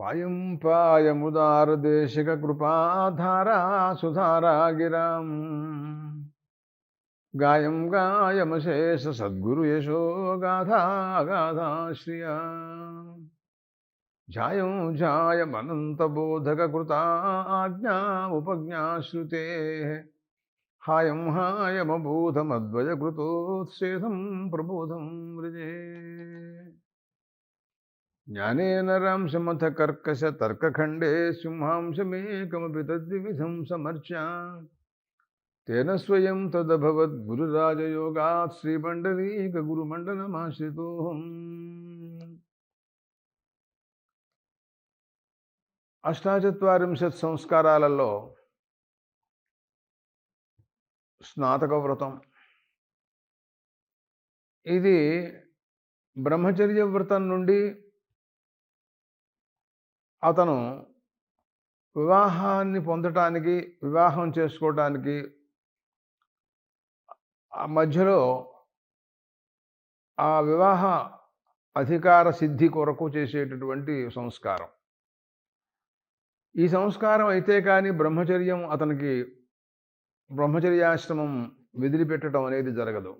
पायं पायमुदारदेशिककृपाधारा सुधारा गिराम् गायं गायमशेषसद्गुरुयशो गाथा गाधाश्रिया जायं जायमनन्तबोधककृता आज्ञा उपज्ञाश्रुतेः हायं हायमबोधमद्वयकृतोत्सेधं प्रबोधं वृजे జ్ఞానేన రాంశమథ కర్కశ తర్కఖండే సింహాంశమేకమపి తద్విధం సమర్చ్య తేన స్వయం తదభవద్ తదభవద్గురురాజయోగాత్ శ్రీమండలీక గురుమండలమాశ్రితోహం అష్టాచత్వారింశత్ సంస్కారాలలో స్నాతక వ్రతం ఇది బ్రహ్మచర్య వ్రతం నుండి అతను వివాహాన్ని పొందటానికి వివాహం చేసుకోవటానికి ఆ మధ్యలో ఆ వివాహ అధికార సిద్ధి కొరకు చేసేటటువంటి సంస్కారం. ఈ సంస్కారం అయితే కానీ బ్రహ్మచర్యం అతనికి బ్రహ్మచర్యాశ్రమం విదిలిపెట్టడం అనేది జరగదు.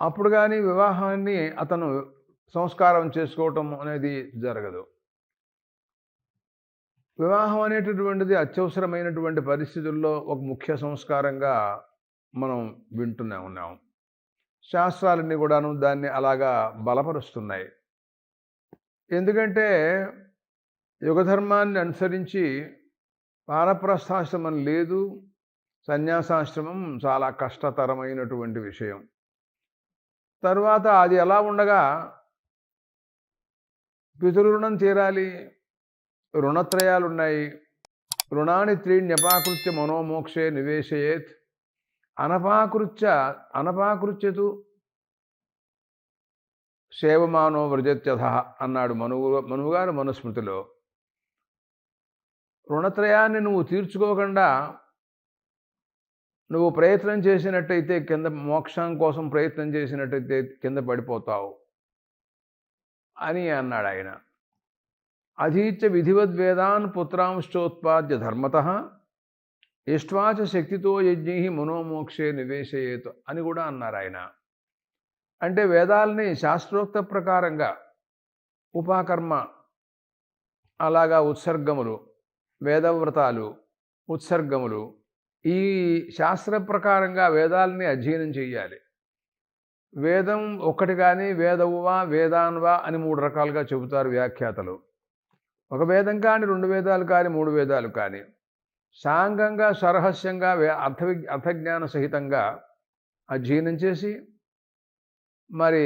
అప్పుడు కానీ వివాహాన్ని అతను సంస్కారం చేసుకోవటం అనేది జరగదు. వివాహం అనేటటువంటిది అత్యవసరమైనటువంటి పరిస్థితుల్లో ఒక ముఖ్య సంస్కారంగా మనం వింటూనే ఉన్నాం. శాస్త్రాలన్నీ కూడాను దాన్ని అలాగా బలపరుస్తున్నాయి. ఎందుకంటే యుగధర్మాన్ని అనుసరించి వానప్రస్థాశ్రమం లేదు సన్యాసాశ్రమం చాలా కష్టతరమైనటువంటి విషయం. తర్వాత అది ఎలా ఉండగా పితృరుణం తీరాలి రుణత్రయాలు ఉన్నాయి రుణాన్ని త్రీణ్యపాకృత్య మనోమోక్షే నివేశయేత్. అనపాకృత్య అనపాకృత్యతు సేవమానో వ్రజత్యథ అన్నాడు మనువు మనువుగారు మనుస్మృతిలో. రుణత్రయాన్ని నువ్వు తీర్చుకోకుండా నువ్వు ప్రయత్నం చేసినట్టయితే కింద మోక్షం కోసం ప్రయత్నం చేసినట్టయితే కింద పడిపోతావు అని అన్నాడు ఆయన అధీత్య విధివద్వేదాన్ పుత్రాంశోత్పాద్య ధర్మత ఇష్ట్వాచ శక్తితో యజ్ఞి మనోమోక్షే నివేశయేతు అని కూడా అన్నారు ఆయన. అంటే వేదాలని శాస్త్రోక్త ప్రకారంగా ఉపాకర్మ అలాగా ఉత్సర్గములు వేదవ్రతాలు ఉత్సర్గములు ఈ శాస్త్ర ప్రకారంగా వేదాలని అధ్యయనం చేయాలి వేదం ఒక్కటి కానీ వేదవువా వేదాన్వా అని మూడు రకాలుగా చెబుతారు వ్యాఖ్యాతలు. ఒక వేదం కానీ రెండు వేదాలు కానీ మూడు వేదాలు కానీ సాంగంగా సరహస్యంగా అర్థవి అర్థ అర్థజ్ఞాన సహితంగా అధ్యయనం చేసి మరి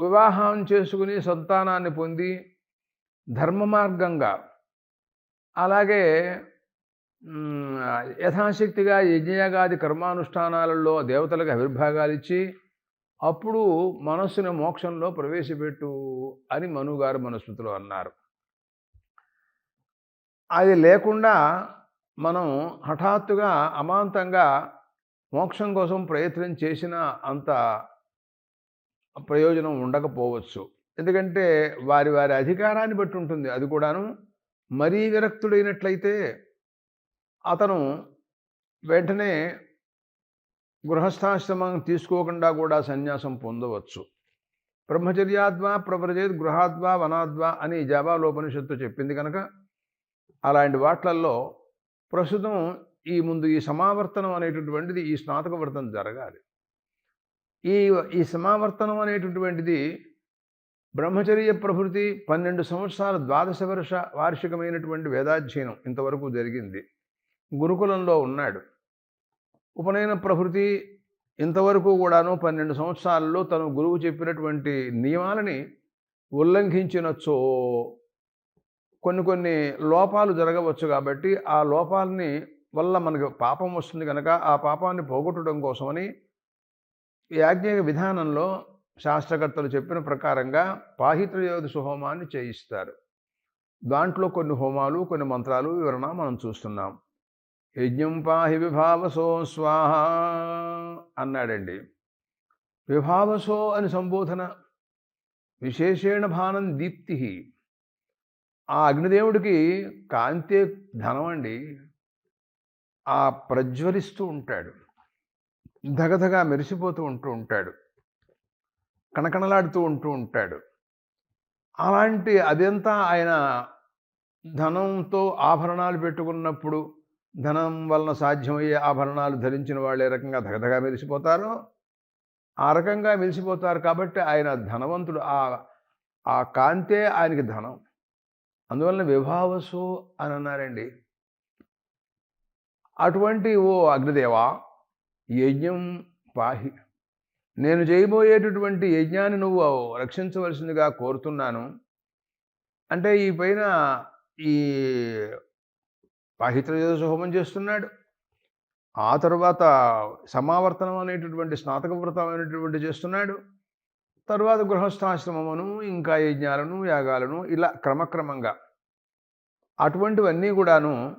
వివాహం చేసుకుని సంతానాన్ని పొంది ధర్మ మార్గంగా అలాగే యథాశక్తిగా యజ్ఞయాగాది కర్మానుష్ఠానాలలో దేవతలకు ఆవిర్భాగాలు ఇచ్చి అప్పుడు మనస్సుని మోక్షంలో ప్రవేశపెట్టు అని మనుగారు మనుస్మృతిలో అన్నారు. అది లేకుండా మనం హఠాత్తుగా అమాంతంగా మోక్షం కోసం ప్రయత్నం చేసిన అంత ప్రయోజనం ఉండకపోవచ్చు. ఎందుకంటే వారి వారి అధికారాన్ని బట్టి ఉంటుంది. అది కూడాను మరీ విరక్తుడైనట్లయితే అతను వెంటనే గృహస్థాశ్రమం తీసుకోకుండా కూడా సన్యాసం పొందవచ్చు. బ్రహ్మచర్యాద్వా ప్రవ్రజేత్ గృహాద్వా వనాద్వా అని జాబాలోపనిషత్తు చెప్పింది కనుక అలాంటి వాట్లల్లో ప్రస్తుతం ఈ ముందు ఈ సమావర్తనం అనేటటువంటిది ఈ స్నాతక వ్రతం జరగాలి. ఈ ఈ సమావర్తనం అనేటటువంటిది బ్రహ్మచర్య ప్రభృతి పన్నెండు సంవత్సరాల ద్వాదశ వర్ష వార్షికమైనటువంటి వేదాధ్యయనం ఇంతవరకు జరిగింది. గురుకులంలో ఉన్నాడు. ఉపనయన ప్రభృతి ఇంతవరకు కూడాను పన్నెండు సంవత్సరాల్లో తను గురువు చెప్పినటువంటి నియమాలని ఉల్లంఘించినచ్చో కొన్ని కొన్ని లోపాలు జరగవచ్చు కాబట్టి ఆ లోపాలని వల్ల మనకు పాపం వస్తుంది కనుక ఆ పాపాన్ని పోగొట్టడం కోసమని యాజ్ఞిక విధానంలో శాస్త్రకర్తలు చెప్పిన ప్రకారంగా పాహిత్రయోదశ హోమాన్ని చేయిస్తారు. దాంట్లో కొన్ని హోమాలు కొన్ని మంత్రాలు వివరణ మనం చూస్తున్నాం. యజ్ఞం పాహి విభావసో స్వాహ అన్నాడండి. విభావసో అని సంబోధన. విశేషేణ భానం దీప్తి ఆ అగ్నిదేవుడికి కాంతే ధనం అండి. ఆ ప్రజ్వలిస్తూ ఉంటాడు. ధగధగా మెరిసిపోతూ ఉంటూ ఉంటాడు. కణకణలాడుతూ ఉంటూ ఉంటాడు. అలాంటి అదంతా ఆయన ధనంతో ఆభరణాలు పెట్టుకున్నప్పుడు ధనం వలన సాధ్యమయ్యే ఆభరణాలు ధరించిన వాళ్ళు ఏ రకంగా ధగధగా మెరిసిపోతారో ఆ రకంగా మెరిసిపోతారు కాబట్టి ఆయన ధనవంతుడు. ఆ ఆ కాంతే ఆయనకి ధనం. అందువలన విభావసు అని అన్నారండి అటువంటి ఓ అగ్నిదేవా యజ్ఞం పాహి నేను చేయబోయేటటువంటి యజ్ఞాన్ని నువ్వు రక్షించవలసిందిగా కోరుతున్నాను. అంటే ఈ పైన ఈ పాహిత్రయోదశ హోమం చేస్తున్నాడు. ఆ తర్వాత సమావర్తనం అనేటటువంటి స్నాతక వ్రతం అనేటటువంటి చేస్తున్నాడు. తరువాత గృహస్థాశ్రమమును ఇంకా యజ్ఞాలను యాగాలను ఇలా క్రమక్రమంగా. అటువంటివన్నీ కూడాను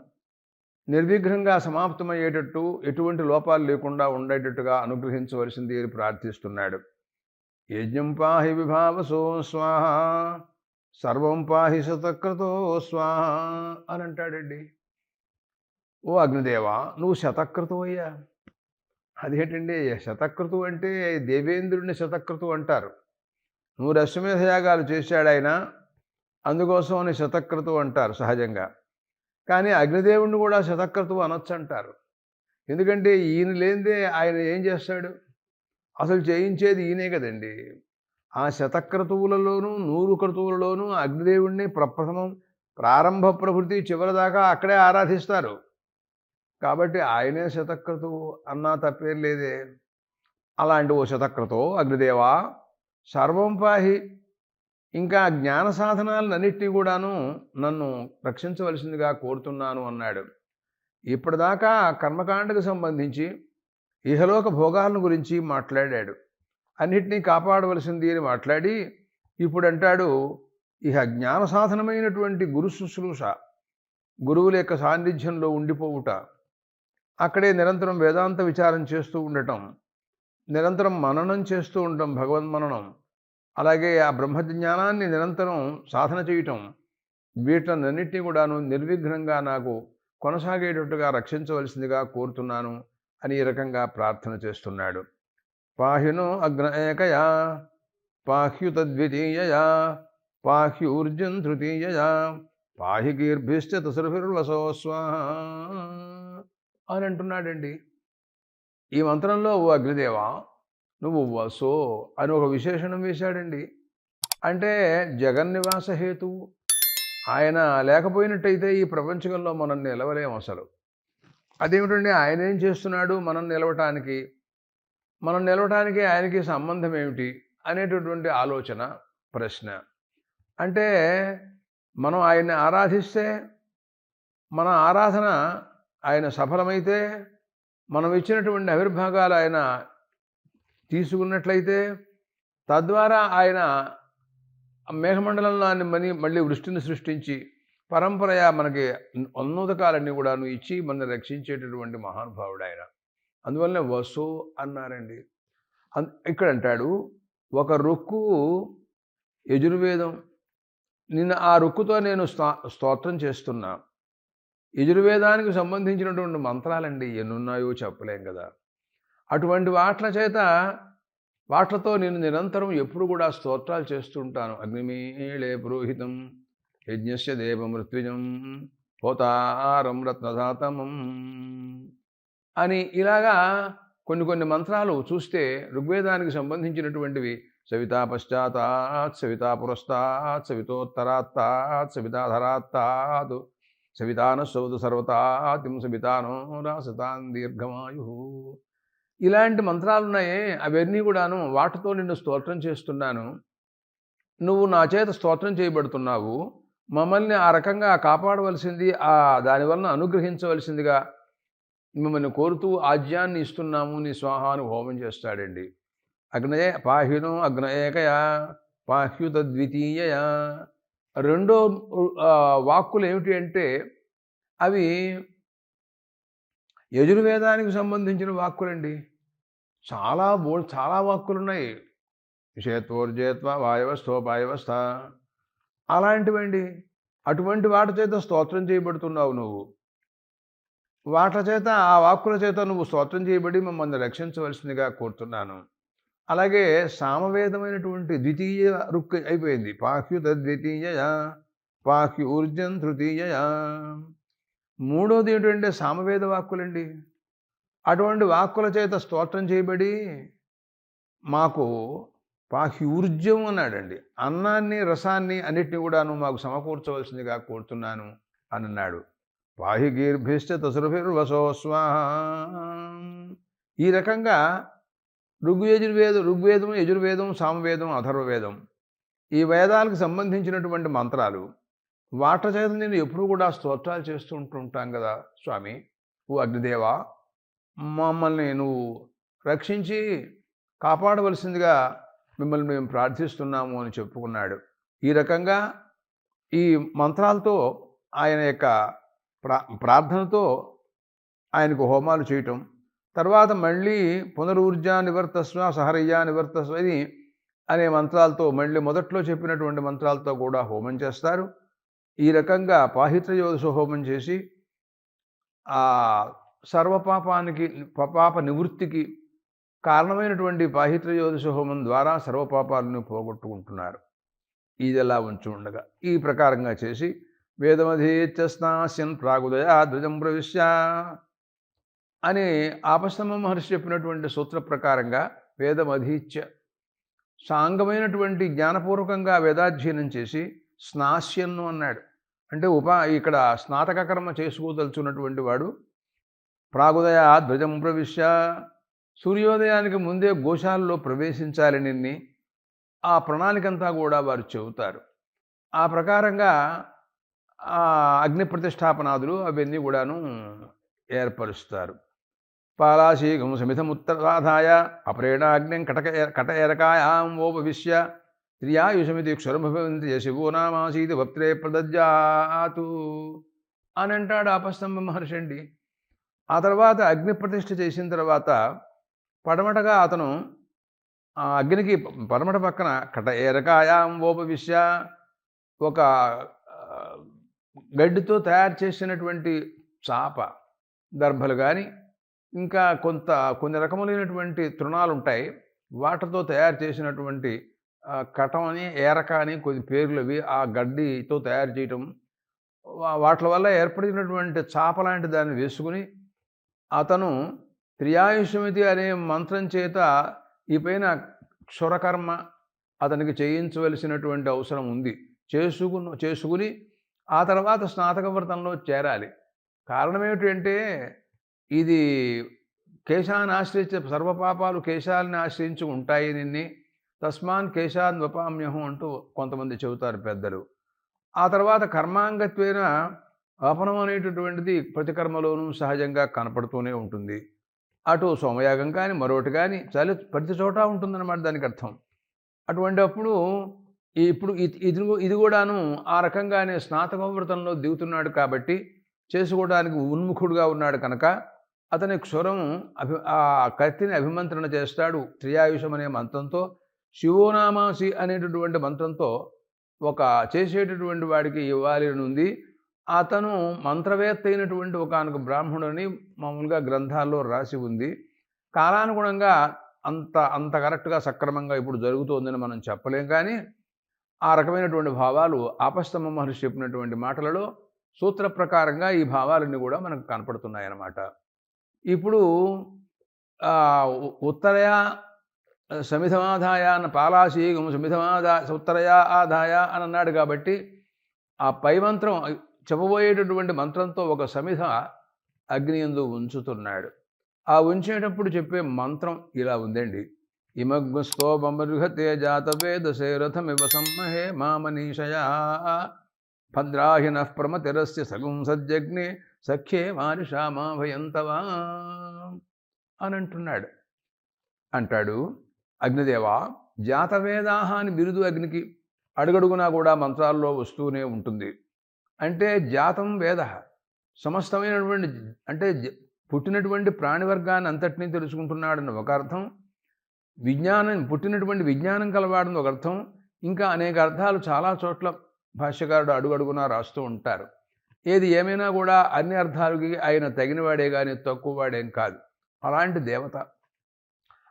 నిర్విఘ్నంగా సమాప్తమయ్యేటట్టు ఎటువంటి లోపాలు లేకుండా ఉండేటట్టుగా అనుగ్రహించవలసింది అని ప్రార్థిస్తున్నాడు. యజ్ఞం పాహి విభావసో స్వాహ సర్వం పాహి శతక్రతో స్వాహ అని అంటాడండి. ఓ అగ్నిదేవా నువ్వు శతక్రతు అయ్యా. అదేంటండి శతక్రతు అంటే దేవేంద్రుడిని శతక్రతు అంటారు. నువ్వు అశ్వమేధ యాగాలు చేశాడు ఆయన అందుకోసం అని శతక్రతు అంటారు సహజంగా. కానీ అగ్నిదేవుణ్ణి కూడా శతక్రతువు అనొచ్చు అంటారు ఎందుకంటే ఈయన లేనిదే ఆయన ఏం చేస్తాడు? అసలు చేయించేది ఈయనే కదండి. ఆ శతక్రతువులలోనూ నూరు క్రతువులలోనూ అగ్నిదేవుణ్ణి ప్రప్రథమం ప్రారంభ ప్రకృతి చివరిదాకా అక్కడే ఆరాధిస్తారు. కాబట్టి ఆయనే శతక్రతువు అన్నా తప్పేం లేదే. అలాంటి ఓ శతక్రతో అగ్నిదేవా సర్వం పాహి. ఇంకా జ్ఞాన సాధనాలన్నింటినీ కూడాను నన్ను రక్షించవలసిందిగా కోరుతున్నాను అన్నాడు. ఇప్పటిదాకా కర్మకాండకు సంబంధించి ఇహలోక భోగాలను గురించి మాట్లాడాడు. అన్నిటినీ కాపాడవలసింది అని మాట్లాడి ఇప్పుడు అంటాడు ఇహ జ్ఞాన సాధనమైనటువంటి గురు శుశ్రూష గురువుల యొక్క సాన్నిధ్యంలో ఉండిపోవుట. అక్కడే నిరంతరం వేదాంత విచారం చేస్తూ ఉండటం నిరంతరం మననం చేస్తూ ఉండటం భగవన్మననం అలాగే ఆ బ్రహ్మజ్ఞానాన్ని నిరంతరం సాధన చేయటం వీటన్నిటినీ కూడాను నిర్విఘ్నంగా నాకు కొనసాగేటట్టుగా రక్షించవలసిందిగా కోరుతున్నాను అని ఈ రకంగా ప్రార్థన చేస్తున్నాడు. పాహ్యును అగ్న ఏకయా పాహ్యుతద్వితీయయా పాహ్యూర్జున్ తృతీయయా పాహి కీర్భిశ్చ తసరుభిర్వసో స్వాహ అని అంటున్నాడండి. ఈ మంత్రంలో ఓ అగ్నిదేవా నువ్వు వసో అని ఒక విశేషణం వేశాడండి. అంటే జగన్నివాస హేతువు. ఆయన లేకపోయినట్టయితే ఈ ప్రపంచంలో మనం నిలవలేం అసలు. అదేమిటండి? ఆయన ఏం చేస్తున్నాడు? మనం నిలవటానికి. మనం నిలవటానికి ఆయనకి సంబంధం ఏమిటి? అనేటటువంటి ఆలోచన ప్రశ్న. అంటే మనం ఆయన్ని ఆరాధిస్తే మన ఆరాధన ఆయన సఫలమైతే మనం ఇచ్చినటువంటి ఆవిర్భాగాలు ఆయన తీసుకున్నట్లయితే తద్వారా ఆయన మేఘమండలంలో మని మళ్ళీ వృష్టిని సృష్టించి పరంపరయ మనకి ఉన్నోదకాలన్నీ కూడాను ఇచ్చి మనల్ని రక్షించేటటువంటి మహానుభావుడు ఆయన అందువల్లనే వసు అన్నారండి. ఇక్కడ అంటాడు ఒక రుక్కు యజుర్వేదం నిన్న ఆ రుక్కుతో నేను స్తోత్రం చేస్తున్నా. యజుర్వేదానికి సంబంధించినటువంటి మంత్రాలండి ఎన్నున్నాయో చెప్పలేం కదా. అటువంటి వాట్ల చేత వాట్లతో నేను నిరంతరం ఎప్పుడు కూడా స్తోత్రాలు చేస్తుంటాను. అగ్నిమీళే పురోహితం యజ్ఞస్య దేవమృత్విజం పోతారం రత్నధాతమం అని ఇలాగా కొన్ని కొన్ని మంత్రాలు చూస్తే ఋగ్వేదానికి సంబంధించినటువంటివి సవితా పశ్చాత్తాత్ సవితా పురస్తాత్ సవితోత్తరాత్తాత్ సవితాధరాత్తాత్ సవితాన సౌదు సర్వతాతిం సవితానో రాసతాన్ దీర్ఘమాయు ఇలాంటి మంత్రాలు ఉన్నాయే అవన్నీ కూడాను వాటితో నిన్ను స్తోత్రం చేస్తున్నాను. నువ్వు నా చేత స్తోత్రం చేయబడుతున్నావు. మమ్మల్ని ఆ రకంగా కాపాడవలసింది ఆ దానివలన అనుగ్రహించవలసిందిగా మిమ్మల్ని కోరుతూ ఆజ్యాన్ని ఇస్తున్నాము. నీ స్వాహాను హోమం చేస్తాడండి. అగ్నయే పాహ్యును అగ్నయేకయ పాహ్యుత ద్వితీయ రెండో వాక్కులు ఏమిటి అంటే అవి యజుర్వేదానికి సంబంధించిన వాక్కులండి. చాలా బో చాలా వాక్కులు ఉన్నాయి వాయవ వాయవస్థోపాయవస్థ అలాంటివండి. అటువంటి వాటి చేత స్తోత్రం చేయబడుతున్నావు నువ్వు. వాటి చేత ఆ వాక్కుల చేత నువ్వు స్తోత్రం చేయబడి మమ్మల్ని రక్షించవలసిందిగా కోరుతున్నాను. అలాగే సామవేదమైనటువంటి ద్వితీయ రుక్ అయిపోయింది. పాహ్యుత ద్వితీయ పాహ్యు తృతీయ మూడోది ఏంటంటే సామవేద వాక్కులండి. అటువంటి వాక్కుల చేత స్తోత్రం చేయబడి మాకు పాహ్యూర్జం అన్నాడండి. అన్నాన్ని రసాన్ని అన్నిటిని కూడాను మాకు సమకూర్చవలసిందిగా కోరుతున్నాను అని అన్నాడు పాహి గీర్భిష్ట తసురభిర్వసో స్వాహ. ఈ రకంగా ఋగ్వేజుర్వేదం ఋగ్వేదం యజుర్వేదం సామవేదం అథర్వవేదం ఈ వేదాలకు సంబంధించినటువంటి మంత్రాలు వాట చేత నేను ఎప్పుడు కూడా స్తోత్రాలు చేస్తూ ఉంటుంటాం కదా స్వామి. ఓ అగ్నిదేవా మమ్మల్ని నువ్వు రక్షించి కాపాడవలసిందిగా మిమ్మల్ని మేము ప్రార్థిస్తున్నాము అని చెప్పుకున్నాడు. ఈ రకంగా ఈ మంత్రాలతో ఆయన యొక్క ప్రా ప్రార్థనతో ఆయనకు హోమాలు చేయటం తర్వాత మళ్ళీ పునరూర్జా నివర్తస్వ సహరయ్యా నివర్తస్వ అని అనే మంత్రాలతో మళ్ళీ మొదట్లో చెప్పినటువంటి మంత్రాలతో కూడా హోమం చేస్తారు. ఈ రకంగా పాహిత్రయోదశ హోమం చేసి ఆ సర్వపాపానికి పాప నివృత్తికి కారణమైనటువంటి పాహిత్రయోదశ హోమం ద్వారా సర్వపాపాలను పోగొట్టుకుంటున్నారు. ఇది ఎలా ఉంచి ఉండగా ఈ ప్రకారంగా చేసి వేదమధీత్యస్నాస్యన్ ప్రాగుదయా ధ్వజం ప్రవిశ్య అని ఆపస్తమ మహర్షి చెప్పినటువంటి సూత్ర ప్రకారంగా వేదమధీత్య సాంగమైనటువంటి జ్ఞానపూర్వకంగా వేదాధ్యయనం చేసి స్నాస్యన్ను అన్నాడు. అంటే ఉపా ఇక్కడ స్నాతక కర్మ చేసుకోదలుచున్నటువంటి వాడు ప్రాగుదయ ధ్వజం ప్రవిశ్య సూర్యోదయానికి ముందే గోశాలలో ప్రవేశించాలి నిన్ని ఆ ప్రణాళికంతా కూడా వారు చెబుతారు. ఆ ప్రకారంగా అగ్ని ప్రతిష్టాపనాదులు అవన్నీ కూడాను ఏర్పరుస్తారు. పాలాశీఘం సమితముత్తరాధాయ అపరేణాగ్నిం కటక కట ఎరకాయాం ఓపవిశ్య త్రియాయుషమితి క్షురభవంతి శివో నామాసీతి వక్త్రే ప్రదజ్జాతు అని అంటాడు ఆపస్తంభ మహర్షి అండి. ఆ తర్వాత అగ్ని ప్రతిష్ఠ చేసిన తర్వాత పడమటగా అతను ఆ అగ్నికి పడమట పక్కన కట ఏరకాయాం ఓపవిశ్య ఒక గడ్డితో తయారు చేసినటువంటి చాప దర్భలు కానీ ఇంకా కొంత కొన్ని రకములైనటువంటి తృణాలు ఉంటాయి వాటితో తయారు చేసినటువంటి కటం అని ఏరక అని కొన్ని పేర్లు అవి ఆ గడ్డితో తయారు చేయటం. వాటి వల్ల ఏర్పడినటువంటి చాప లాంటి దాన్ని వేసుకుని అతను త్రియాయుషమితి అనే మంత్రం చేత ఈ పైన క్షురకర్మ అతనికి చేయించవలసినటువంటి అవసరం ఉంది. చేసుకున్న చేసుకుని ఆ తర్వాత స్నాతక వ్రతంలో చేరాలి. కారణం ఏమిటంటే ఇది కేశాన్ని ఆశ్రయించే సర్వపాపాలు కేశాలని ఆశ్రయించి ఉంటాయి నిన్ని. తస్మాన్ కేశాన్ వపామ్యహం అంటూ కొంతమంది చెబుతారు పెద్దలు. ఆ తర్వాత కర్మాంగత్వేన అపనం అనేటటువంటిది ప్రతి కర్మలోనూ సహజంగా కనపడుతూనే ఉంటుంది. అటు సోమయాగం కానీ మరొకటి కానీ చాలా ప్రతి చోట ఉంటుందన్నమాట దానికి అర్థం. అటువంటి అప్పుడు ఇప్పుడు ఇది ఇది కూడాను ఆ రకంగానే స్నాతక దిగుతున్నాడు కాబట్టి చేసుకోవడానికి ఉన్ముఖుడుగా ఉన్నాడు కనుక అతని క్షురం అభి ఆ కత్తిని అభిమంత్రణ చేస్తాడు త్రియాయుషం అనే మంత్రంతో శివోనామాసి అనేటటువంటి మంత్రంతో ఒక చేసేటటువంటి వాడికి ఇవ్వాలి ఉంది. అతను మంత్రవేత్త అయినటువంటి ఒకనొక బ్రాహ్మణుని మామూలుగా గ్రంథాల్లో రాసి ఉంది. కాలానుగుణంగా అంత అంత కరెక్ట్గా సక్రమంగా ఇప్పుడు జరుగుతోందని మనం చెప్పలేం కానీ ఆ రకమైనటువంటి భావాలు ఆపస్తమ మహర్షి చెప్పినటువంటి మాటలలో సూత్ర ప్రకారంగా ఈ భావాలన్నీ కూడా మనకు కనపడుతున్నాయన్నమాట. ఇప్పుడు ఉత్తరయ సమిధమాదాయ అన్న పాలాశీగం సమిధమాదా ఉత్తరయా ఆదాయ అని అన్నాడు కాబట్టి ఆ పై మంత్రం చెప్పబోయేటటువంటి మంత్రంతో ఒక సమిధ అగ్నియందు ఉంచుతున్నాడు. ఆ ఉంచేటప్పుడు చెప్పే మంత్రం ఇలా ఉందండి. ఇమగ్స్తోమృహతే జాతవేదసే రథమివ సంహే మామనీషయా. భద్రాహిన ప్రమతిరస్య సగుం సజ్జగ్ని సఖ్యే మానుషామా భయంతవా అని అంటున్నాడు. అంటాడు అగ్నిదేవ జాతవేదాహ అని బిరుదు అగ్నికి అడుగడుగునా కూడా మంత్రాల్లో వస్తూనే ఉంటుంది. అంటే జాతం వేద సమస్తమైనటువంటి అంటే పుట్టినటువంటి ప్రాణివర్గాన్ని అంతటినీ తెలుసుకుంటున్నాడని ఒక అర్థం విజ్ఞానం పుట్టినటువంటి విజ్ఞానం కలవాడని ఒక అర్థం ఇంకా అనేక అర్థాలు చాలా చోట్ల భాష్యకారుడు అడుగడుగునా రాస్తూ ఉంటారు. ఏది ఏమైనా కూడా అన్ని అర్థాలకి ఆయన తగినవాడే కానీ తక్కువ వాడేం కాదు. అలాంటి దేవత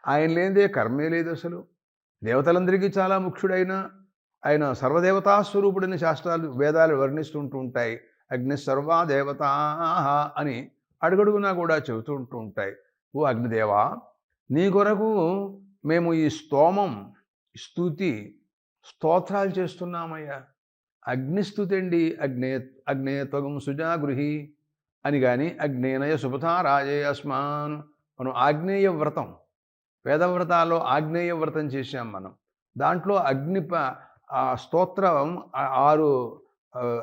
ఆయన లేనిదే కర్మే లేదు అసలు. దేవతలందరికీ చాలా ముఖ్యుడైన ఆయన సర్వదేవతాస్వరూపుడని శాస్త్రాలు వేదాలు వర్ణిస్తుంటూ ఉంటాయి. అగ్ని సర్వదేవతా అని అడుగడుగునా కూడా చెబుతూ ఉంటూ ఉంటాయి. ఓ అగ్నిదేవా నీ కొరకు మేము ఈ స్తోమం స్థుతి స్తోత్రాలు చేస్తున్నామయ్యా. అగ్నిస్తుతి అండి అగ్నే అగ్నేత్వగం సుజాగృహి అని కానీ అగ్నేనయ సుభతారాజే అస్మాన్ మనం ఆగ్నేయ వ్రతం వేదవ్రతాల్లో ఆగ్నేయ వ్రతం చేశాం మనం. దాంట్లో అగ్ని స్తోత్రం ఆరు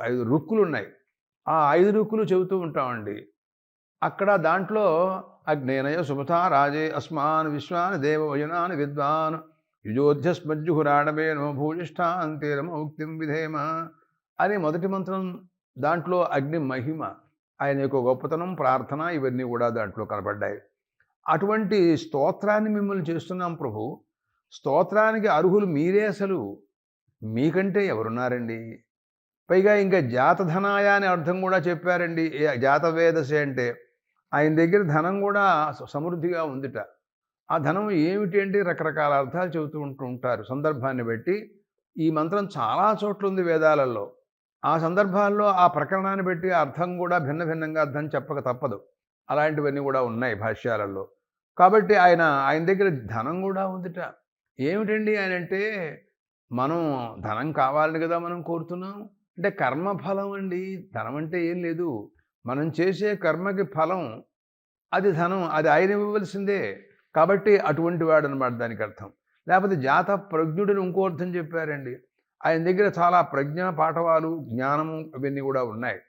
ఐదు రుక్కులు ఉన్నాయి ఆ ఐదు రుక్కులు చెబుతూ ఉంటామండి. అక్కడ దాంట్లో అగ్నేనయ సుమత రాజే అస్మాన్ విశ్వాన్ దేవవయనాన్ విద్వాన్ యుజోధ్యస్మజ్జుహురాడమేనో భూయిష్టాంతేరమౌక్తిం విధేమ అని మొదటి మంత్రం దాంట్లో అగ్ని మహిమ ఆయన యొక్క గొప్పతనం ప్రార్థన ఇవన్నీ కూడా దాంట్లో కనబడ్డాయి అటువంటి స్తోత్రాన్ని మిమ్మల్ని చేస్తున్నాం ప్రభు. స్తోత్రానికి అర్హులు మీరే అసలు. మీకంటే ఎవరున్నారండి? పైగా ఇంకా జాతధనాయ అనే అర్థం కూడా చెప్పారండి. జాతవేదసే అంటే ఆయన దగ్గర ధనం కూడా సమృద్ధిగా ఉందిట. ఆ ధనం ఏమిటి అంటే రకరకాల అర్థాలు చెబుతూ ఉంటూ ఉంటారు. సందర్భాన్ని బట్టి ఈ మంత్రం చాలా చోట్ల ఉంది వేదాలలో. ఆ సందర్భాల్లో ఆ ప్రకరణాన్ని బట్టి అర్థం కూడా భిన్న భిన్నంగా అర్థం చెప్పక తప్పదు. అలాంటివన్నీ కూడా ఉన్నాయి భాష్యాలలో. కాబట్టి ఆయన ఆయన దగ్గర ధనం కూడా ఉందిట. ఏమిటండి ఆయన అంటే మనం ధనం కావాలని కదా మనం కోరుతున్నాం. అంటే కర్మఫలం అండి. ధనం అంటే ఏం లేదు. మనం చేసే కర్మకి ఫలం అది ధనం అది ఆయన ఇవ్వవలసిందే. కాబట్టి అటువంటి వాడు అనమాట దానికి అర్థం. లేకపోతే జాత ప్రజ్ఞుడిని ఇంకో అర్థం చెప్పారండి. ఆయన దగ్గర చాలా ప్రజ్ఞ పాఠవాలు జ్ఞానము అవన్నీ కూడా ఉన్నాయి.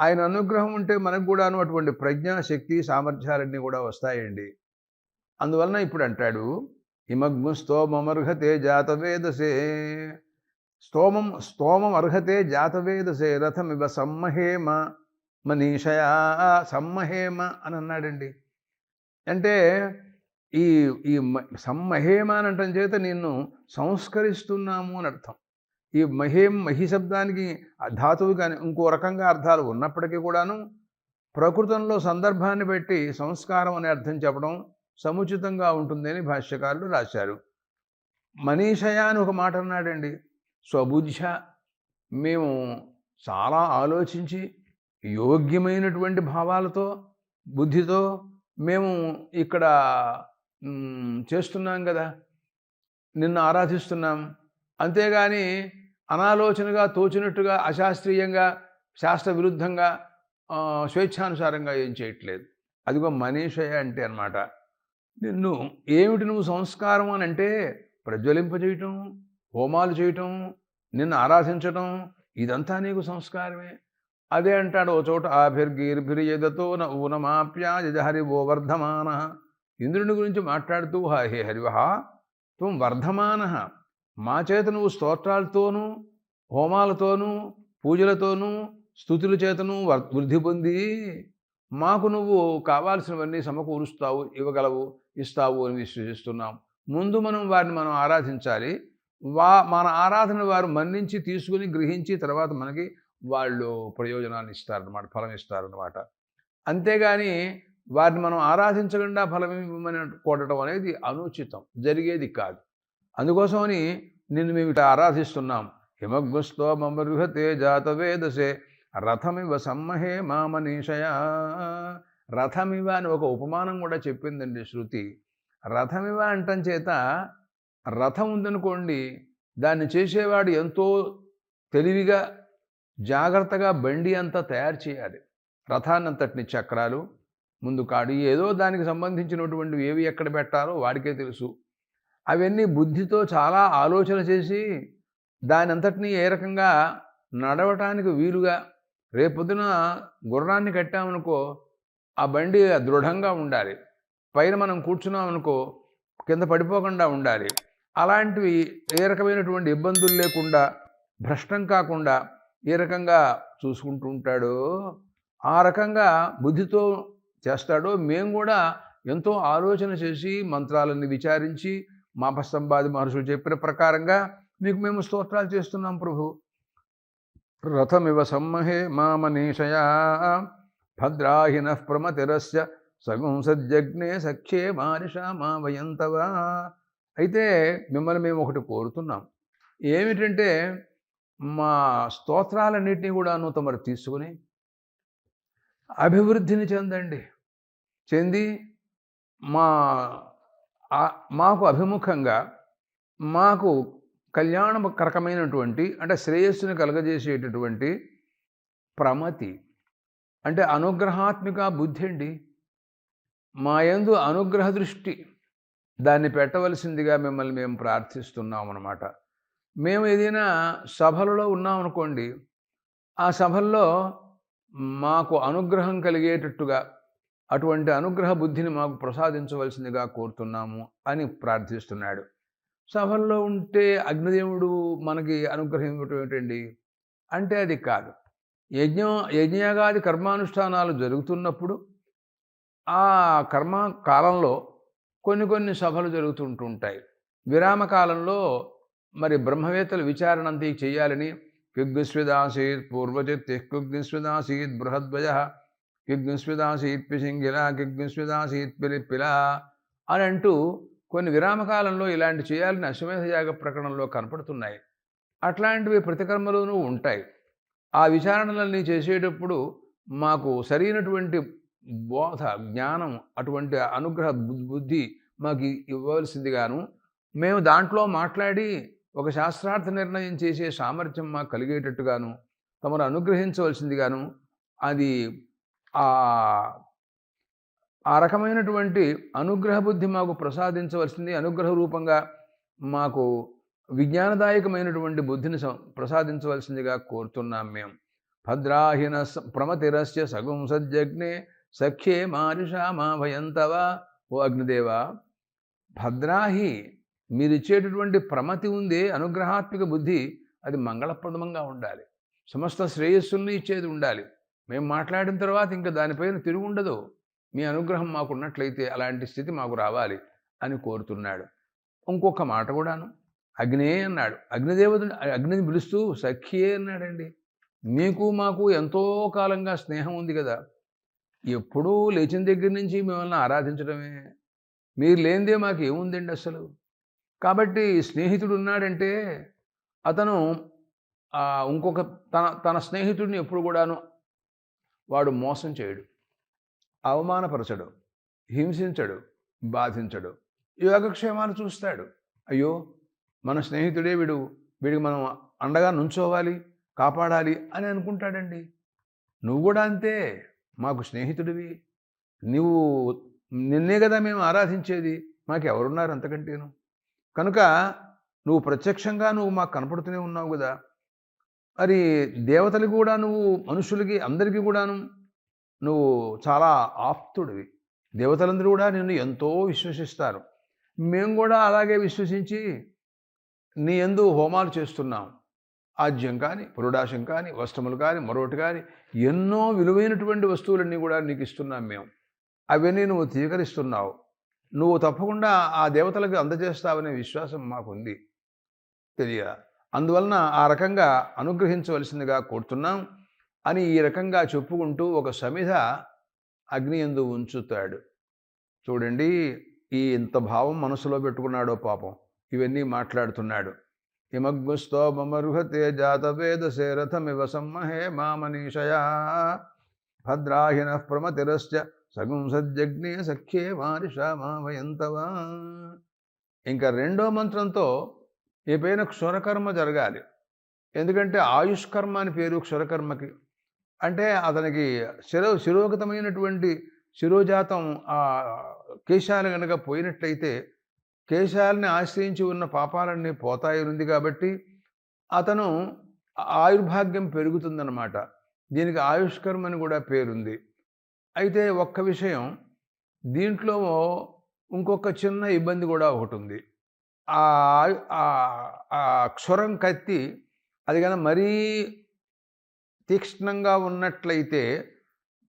ఆయన అనుగ్రహం ఉంటే మనకు కూడాను అటువంటి ప్రజ్ఞ శక్తి సామర్థ్యాలన్నీ కూడా వస్తాయండి. అందువలన ఇప్పుడు అంటాడు హిమగ్ము స్తోమమర్హతే జాతవేదసే స్తోమం స్తోమం అర్హతే జాతవేదసే రథమివ సమ్మహేమ మనీషయా సమ్మహేమ అని అన్నాడండి. అంటే ఈ ఈ సమ్మహేమ అని అంటం చేత నిన్ను సంస్కరిస్తున్నాము అని అర్థం. ఈ మహేం మహి శబ్దానికి ధాతువు కానీ ఇంకో రకంగా అర్థాలు ఉన్నప్పటికీ కూడాను ప్రకృతంలో సందర్భాన్ని బట్టి సంస్కారం అనే అర్థం చెప్పడం సముచితంగా ఉంటుందని భాష్యకారులు రాశారు. మనీషయ అని ఒక మాట అన్నాడండి స్వబుద్ధ మేము చాలా ఆలోచించి యోగ్యమైనటువంటి భావాలతో బుద్ధితో మేము ఇక్కడ చేస్తున్నాం కదా నిన్ను ఆరాధిస్తున్నాం. అంతేగాని అనాలోచనగా తోచినట్టుగా అశాస్త్రీయంగా శాస్త్ర విరుద్ధంగా స్వేచ్ఛానుసారంగా ఏం చేయట్లేదు. అదిగో మనీషయ అంటే అనమాట నిన్ను ఏమిటి నువ్వు సంస్కారం అని అంటే ప్రజ్వలింపజేయటం హోమాలు చేయటం నిన్ను ఆరాధించటం ఇదంతా నీకు సంస్కారమే. అదే అంటాడు ఓ చోట ఆభిర్గీర్భిర్యదతో ఊనమాప్యాజహరి ఓ వర్ధమాన. ఇంద్రుని గురించి మాట్లాడుతూ హే హరివహ త్వం వర్ధమాన. మా చేత నువ్వు స్తోత్రాలతోనూ హోమాలతోనూ పూజలతోనూ స్థుతుల చేతను వృద్ధి పొంది. మాకు నువ్వు కావాల్సినవన్నీ సమకూరుస్తావు ఇవ్వగలవు ఇస్తావు అని విశ్వసిస్తున్నాం. ముందు మనం వారిని మనం ఆరాధించాలి. వా మన ఆరాధన వారు మన్నించి తీసుకుని గ్రహించి తర్వాత మనకి వాళ్ళు ప్రయోజనాన్ని ఇస్తారనమాట ఫలం ఇస్తారనమాట అంతేగాని వారిని మనం ఆరాధించకుండా ఫలం ఇవ్వమని కోరటం అనేది అనుచితం జరిగేది కాదు. అందుకోసమని నిన్ను మేము ఇట్లా ఆరాధిస్తున్నాం. హిమగ్మస్తో మమృహతే జాతవేదసే రథమివ సమ్మహే మామనీషయ. రథమివ అని ఒక ఉపమానం కూడా చెప్పిందండి శృతి. రథమివ అంటం చేత రథం ఉందనుకోండి దాన్ని చేసేవాడు ఎంతో తెలివిగా జాగ్రత్తగా బండి అంతా తయారు చేయాలి. రథాన్నంతటిని చక్రాలు ముందు కాడు ఏదో దానికి సంబంధించినటువంటి ఏవి ఎక్కడ పెట్టాలో వాడికే తెలుసు. అవన్నీ బుద్ధితో చాలా ఆలోచన చేసి దాని అంతటినీ ఏ రకంగా నడవటానికి వీలుగా రేపొద్దున గుర్రాన్ని కట్టామనుకో ఆ బండి దృఢంగా ఉండాలి. పైన మనం కూర్చున్నామనుకో కింద పడిపోకుండా ఉండాలి. అలాంటివి ఏ రకమైనటువంటి ఇబ్బందులు లేకుండా భ్రష్టం కాకుండా ఏ రకంగా చూసుకుంటూ ఉంటాడో ఆ రకంగా బుద్ధితో చేస్తాడో మేము కూడా ఎంతో ఆలోచన చేసి మంత్రాలన్నీ విచారించి మాపస్తంభాది మహర్షులు చెప్పిన ప్రకారంగా మీకు మేము స్తోత్రాలు చేస్తున్నాం ప్రభు. రథమివ సమ్మహే మామనీషయా. భద్రాహిన ప్రమతిరస్య సగం సఖ్యే మారిషా మా వయంతవా. అయితే మిమ్మల్ని మేము ఒకటి కోరుతున్నాం. ఏమిటంటే మా స్తోత్రాలన్నింటినీ కూడాను తమరు తీసుకుని అభివృద్ధిని చెందండి. చెంది మా మాకు అభిముఖంగా మాకు కళ్యాణకరకమైనటువంటి అంటే శ్రేయస్సుని కలగజేసేటటువంటి ప్రమతి. అంటే అనుగ్రహాత్మిక బుద్ధి అండి. మా యందు అనుగ్రహ దృష్టి. దాన్ని పెట్టవలసిందిగా మిమ్మల్ని మేము ప్రార్థిస్తున్నాం అన్నమాట మేము ఏదైనా సభలలో ఉన్నామనుకోండి ఆ సభల్లో మాకు అనుగ్రహం కలిగేటట్టుగా అటువంటి అనుగ్రహ బుద్ధిని మాకు ప్రసాదించవలసిందిగా కోరుతున్నాము అని ప్రార్థిస్తున్నాడు. సభల్లో ఉంటే అగ్నిదేవుడు మనకి అనుగ్రహం ఏమిటండి ఏంటండి? అంటే అది కాదు. యజ్ఞం యజ్ఞయాగాది కర్మానుష్ఠానాలు జరుగుతున్నప్పుడు ఆ కర్మ కాలంలో కొన్ని కొన్ని సభలు జరుగుతుంటుంటాయి. విరామ కాలంలో మరి బ్రహ్మవేత్తలు విచారణ అంతా చేయాలని కిగ్గుస్విదాసీత్ పూర్వచిత్ కిగ్గుస్విదాసీత్ బృహద్వజ కిగ్గుస్విదాసీత్ పిసింగిల కిగ్గుస్విదాసీత్ పిలిప్పిల అని అంటూ కొన్ని విరామకాలంలో ఇలాంటి చేయాలని అశ్వమేధ యాగ ప్రకటనలో కనపడుతున్నాయి. అట్లాంటివి ప్రతికర్మలోనూ ఉంటాయి. ఆ విచారణలన్నీ చేసేటప్పుడు మాకు సరైనటువంటి బోధ జ్ఞానం అటువంటి అనుగ్రహ బుద్ధి మాకు ఇవ్వవలసిందిగాను మేము దాంట్లో మాట్లాడి ఒక శాస్త్రార్థ నిర్ణయం చేసే సామర్థ్యం మాకు కలిగేటట్టుగాను తమను అనుగ్రహించవలసిందిగాను అది ఆ ఆ రకమైనటువంటి అనుగ్రహ బుద్ధి మాకు ప్రసాదించవలసింది అనుగ్రహ రూపంగా మాకు విజ్ఞానదాయకమైనటువంటి బుద్ధిని ప్రసాదించవలసిందిగా కోరుతున్నాం మేము. భద్రాహిన ప్రమతిరస్య సగుం సజ్జగ్నే సఖ్యే మారిషా మా భయంతవా. ఓ అగ్నిదేవ భద్రాహి మీరిచ్చేటటువంటి ప్రమతి ఉందే అనుగ్రహాత్మిక బుద్ధి అది మంగళప్రదమంగా ఉండాలి. సమస్త శ్రేయస్సుల్ని ఇచ్చేది ఉండాలి. మేము మాట్లాడిన తర్వాత ఇంకా దానిపైన తిరుగు ఉండదు మీ అనుగ్రహం మాకున్నట్లయితే అలాంటి స్థితి మాకు రావాలి అని కోరుతున్నాడు. ఇంకొక మాట కూడాను. అగ్నే అన్నాడు. అగ్నిదేవత అగ్నిని పిలుస్తూ సఖియే అన్నాడండి. మీకు మాకు ఎంతో కాలంగా స్నేహం ఉంది కదా. ఎప్పుడూ లేచిన దగ్గర నుంచి మిమ్మల్ని ఆరాధించడమే. మీరు లేనిదే మాకు ఏముందండి అసలు? కాబట్టి స్నేహితుడు ఉన్నాడంటే అతను ఇంకొక తన తన స్నేహితుడిని ఎప్పుడు కూడాను వాడు మోసం చేయడు. అవమానపరచడు హింసించడు బాధించడు యోగక్షేమాలు చూస్తాడు. అయ్యో మన స్నేహితుడే వీడు వీడికి మనం అండగా నుంచోవాలి కాపాడాలి అని అనుకుంటాడండి. నువ్వు కూడా అంతే మాకు స్నేహితుడివి. నువ్వు నిన్నే కదా మేము ఆరాధించేది మాకు ఎవరున్నారు అంతకంటేను. కనుక నువ్వు ప్రత్యక్షంగా నువ్వు మాకు కనపడుతూనే ఉన్నావు కదా. మరి దేవతలు కూడా నువ్వు మనుషులకి అందరికీ కూడాను నువ్వు చాలా ఆప్తుడివి. దేవతలందరూ కూడా నిన్ను ఎంతో విశ్వసిస్తారు. మేము కూడా అలాగే విశ్వసించి నీ ఎందు హోమాలు చేస్తున్నాం. ఆజ్యం కానీ పురుడాశం కానీ వస్త్రములు కానీ మరొకటి కానీ ఎన్నో విలువైనటువంటి వస్తువులన్నీ కూడా నీకు ఇస్తున్నాం మేము. అవన్నీ నువ్వు స్వీకరిస్తున్నావు నువ్వు తప్పకుండా ఆ దేవతలకు అందజేస్తావనే విశ్వాసం మాకుంది. తెలియ అందువలన ఆ రకంగా అనుగ్రహించవలసిందిగా కోరుతున్నాం. అని ఈ రకంగా చెప్పుకుంటూ ఒక సమిధ అగ్నియందు ఉంచుతాడు. చూడండి ఈ ఇంత భావం మనసులో పెట్టుకున్నాడో పాపం. ఇవన్నీ మాట్లాడుతున్నాడు. హిమగ్గుస్తోమరుహతే జాతవేదసే రథమివ సమ్మహే మామనీషయా భద్రాహిన ప్రమతిరశ్చ సగం సజ్జగ్నే సఖ్యే మారిషా మామయంతవా. ఇంకా రెండో మంత్రంతో ఈ పైన క్షురకర్మ జరగాలి. ఎందుకంటే ఆయుష్కర్మ అని పేరు క్షురకర్మకి. అంటే అతనికి శిరో శిరోగతమైనటువంటి శిరోజాతం ఆ కేశాలు కనుక పోయినట్లయితే కేశాలని ఆశ్రయించి ఉన్న పాపాలన్నీ పోతాయి ఉంది కాబట్టి అతను ఆయుర్భాగ్యం పెరుగుతుందన్నమాట. దీనికి ఆయుష్కర్మ అని కూడా పేరుంది. అయితే ఒక్క విషయం దీంట్లో ఇంకొక చిన్న ఇబ్బంది కూడా ఒకటి ఉంది ఆ క్షురం కత్తి అది కానీ మరీ తీక్ష్ణంగా ఉన్నట్లయితే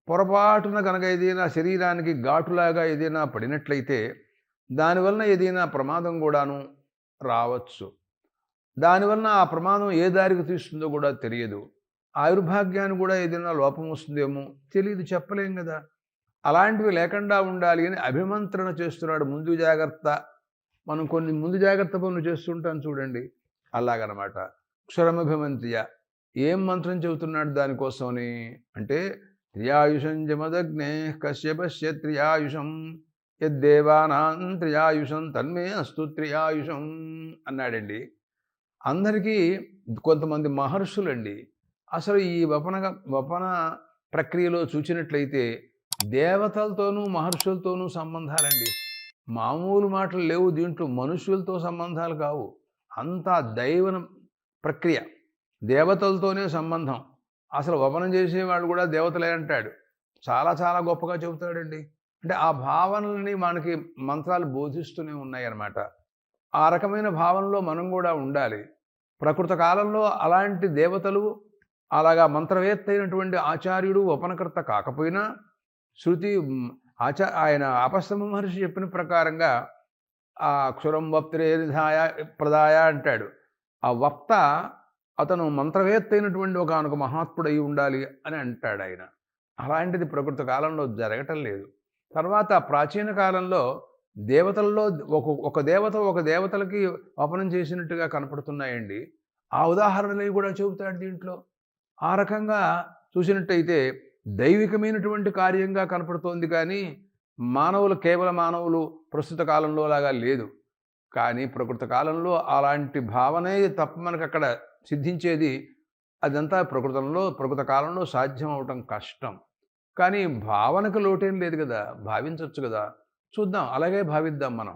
పొరపాటున కనుక ఏదైనా శరీరానికి ఘాటులాగా ఏదైనా పడినట్లయితే దానివలన ఏదైనా ప్రమాదం కూడాను రావచ్చు. దానివలన ఆ ప్రమాదం ఏ దారికి తీస్తుందో కూడా తెలియదు. ఆయుర్భాగ్యాన్ని కూడా ఏదైనా లోపం వస్తుందేమో తెలియదు చెప్పలేం కదా. అలాంటివి లేకుండా ఉండాలి అని అభిమంత్రణ చేస్తున్నాడు. ముందు జాగ్రత్త మనం కొన్ని ముందు జాగ్రత్త పనులు చేస్తుంటాం చూడండి. అలాగనమాట. క్షరమభిమంత్రియ ఏం మంత్రం చెబుతున్నాడు దానికోసమని? అంటే త్రియాయుషం జమదగ్నే కశ్యపశ్య త్రియాయుషం యద్దేవానాం త్రియాయుషం తన్మే అస్తు త్రియాయుషం అన్నాడండి. అందరికీ కొంతమంది మహర్షులండి అసలు ఈ వపన వపన ప్రక్రియలో చూచినట్లయితే దేవతలతోనూ మహర్షులతోనూ సంబంధాలండి. మామూలు మాటలు లేవు దీంట్లో మనుషులతో సంబంధాలు కావు. అంతా దైవన ప్రక్రియ. దేవతలతోనే సంబంధం. అసలు వమనం చేసేవాడు కూడా దేవతలే అంటాడు. చాలా చాలా గొప్పగా చెబుతాడండి. అంటే ఆ భావనల్ని మనకి మంత్రాలు బోధిస్తూనే ఉన్నాయి అన్నమాట ఆ రకమైన భావనలో మనం కూడా ఉండాలి. ప్రకృత కాలంలో అలాంటి దేవతలు అలాగా మంత్రవేత్త అయినటువంటి ఆచార్యుడు ఉపనకర్త కాకపోయినా శృతి ఆచా ఆయన అపస్తమ మహర్షి చెప్పిన ప్రకారంగా ఆ క్షురం వప్త్రే ప్రదాయ అంటాడు. ఆ వక్త అతను మంత్రవేత్త అయినటువంటి ఒక మహాత్ముడు అయి ఉండాలి అని అంటాడు ఆయన. అలాంటిది ప్రకృతి కాలంలో జరగటం లేదు. తర్వాత ప్రాచీన కాలంలో దేవతల్లో ఒక ఒక దేవత ఒక దేవతలకి వపనం చేసినట్టుగా కనపడుతున్నాయండి. ఆ ఉదాహరణలు కూడా చెబుతాడు దీంట్లో. ఆ రకంగా చూసినట్టయితే దైవికమైనటువంటి కార్యంగా కనపడుతోంది కానీ మానవులు కేవల మానవులు ప్రస్తుత కాలంలో లాగా లేదు. కానీ ప్రకృత కాలంలో అలాంటి భావనే తప్ప మనకు అక్కడ సిద్ధించేది అదంతా ప్రకృతంలో ప్రకృత కాలంలో సాధ్యం అవటం కష్టం. కానీ భావనకు లోటేం లేదు కదా! భావించవచ్చు కదా! చూద్దాం అలాగే భావిద్దాం మనం.